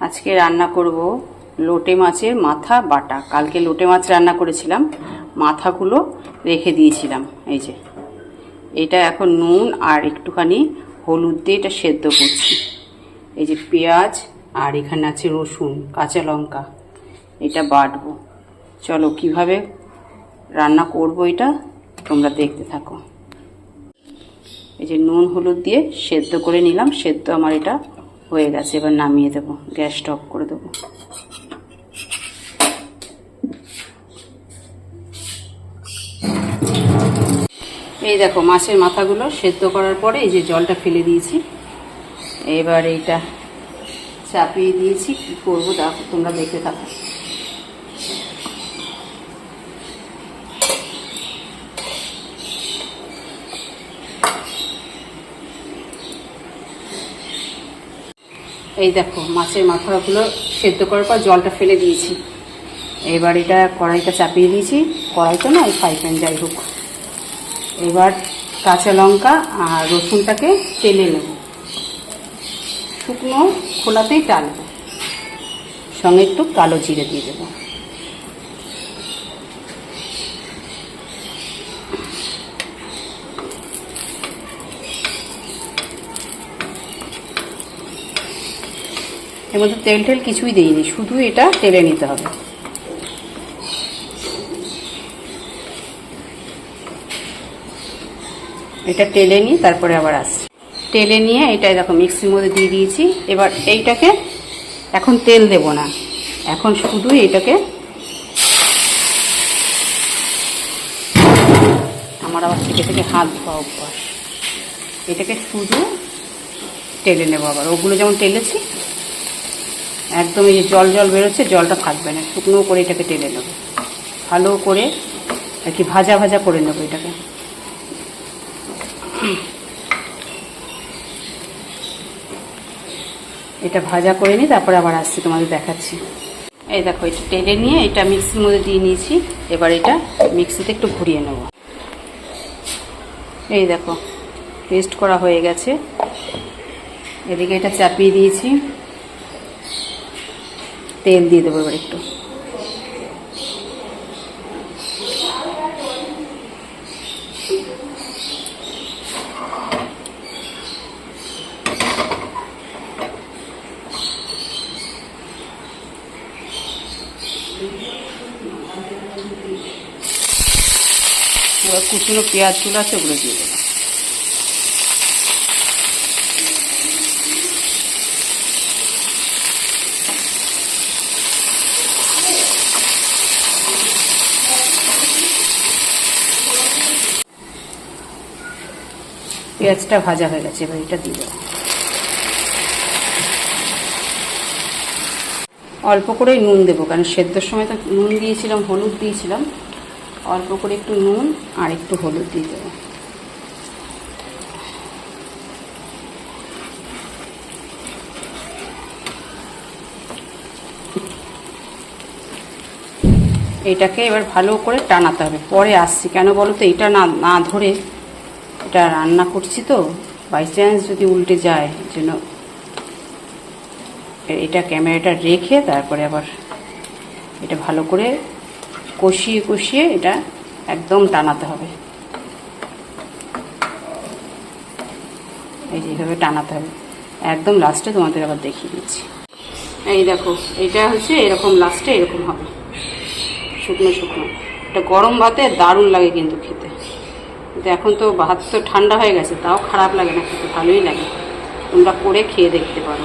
আজকে রান্না করব লোটে মাছের মাথা বাটা। কালকে লোটে মাছ রান্না করেছিলাম। মাথাগুলো রেখে দিয়েছিলাম। এই যে, এটা এখন নুন আর একটুখানি হলুদ দিয়ে এটা সেদ্ধ করছি। এই যে পেঁয়াজ আর এখানে আছে রসুন, কাঁচা লঙ্কা। এটা বাটবো। চলো, কীভাবে রান্না করব এটা তোমরা দেখতে থাকো। এই যে নুন, হলুদ দিয়ে সেদ্ধ করে নিলাম। সেদ্ধ আমার এটা হয়ে গেছে, এবার নামিয়ে দেবো, গ্যাস স্টপ করে দেবো। এই দেখো, মাছের মাথাগুলো সেদ্ধ করার পরে এই যে জলটা ফেলে দিয়েছি। এবার এইটা চাপিয়ে দিয়েছি, কী করব দেখো তোমরা দেখে থাকো। এই দেখো, মাছের মাথাগুলো সেদ্ধ করার পর জলটা ফেলে দিয়েছি। এবার এটা কড়াইটা চাপিয়ে দিয়েছি। কড়াইটা না ওই ফ্রাই প্যান যাই হোক। এবার কাঁচা লঙ্কা আর রসুনটাকে তেলে নেব। শুকনো খোলাতেই টালবো। সঙ্গে একটু কালো জিরে দিয়ে দেবো। এর মধ্যে তেল টেল কিছুই দিইনি, শুধু এটা তেলে নিতে হবে। এটা টেলে নিয়ে তারপরে আবার আসছি। টেলে নিয়ে এটা দেখো, মিক্সির মধ্যে দিয়ে দিয়েছি। এবার এইটাকে এখন তেল দেব না। এখন শুধু এটাকে আমার আবার থেকে থেকে হাত ধোয়া অভ্যাস। এটাকে শুধু টেলে নেব আবার। ওগুলো যেমন টেলেছি একদম এই যে জল জল বেরোচ্ছে, জলটা থাকবে না। শুকনো করে এটাকে টেলে নেব। ভালো করে আর কি ভাজা ভাজা করে নেব এটাকে। এটা ভাজা করে নিই তারপরে আবার আসছি তোমাদের দেখাচ্ছি। এই দেখো, এটা টেলে নিয়ে এটা মিক্সির মধ্যে দিয়ে নিয়েছি। এবার এটা মিক্সিতে একটু ঘুরিয়ে নেব। এই দেখো, পেস্ট করা হয়ে গেছে। এদিকে এটা চাপিয়ে দিয়েছি। তেল দিয়ে দেবো এবার একটু এবার কুচুনো পেঁয়াজগুলো আছে ওগুলো দিয়ে দেবো পেঁয়াজটা ভাজা হয়ে গেছে, এবার এটা দিয়ে দেবো। অল্প করেই নুন দেবো, কারণ সেদ্ধর সময় তো নুন দিয়েছিলাম, হলুদ দিয়েছিলাম। অল্প করে একটু নুন আর একটু হলুদ দিয়ে দেবো। এটাকে এবার ভালো করে টানাতে হবে। পরে আসছি। কেন বলো তো, এটা না না ধরে এটা রান্না করছি তো বাই চান্স যদি উল্টে যায়, যেন এটা ক্যামেরাটা রেখে তারপরে আবার এটা ভালো করে কষিয়ে কষিয়ে এটা একদম টানাতে হবে। এই যে এইভাবে টানাতে হবে। একদম লাস্টে তোমাদের আবার দেখিয়ে দিচ্ছি। এই দেখো, এটা হচ্ছে এরকম লাস্টে এরকম হবে। শুকনো শুকনো। এটা গরম ভাতে দারুণ লাগে কিন্তু খেতে। কিন্তু এখন তো ভাত তো ঠান্ডা হয়ে গেছে, তাও খারাপ লাগে না খেতে, ভালোই লাগে। তোমরা করে খেয়ে দেখতে পারো।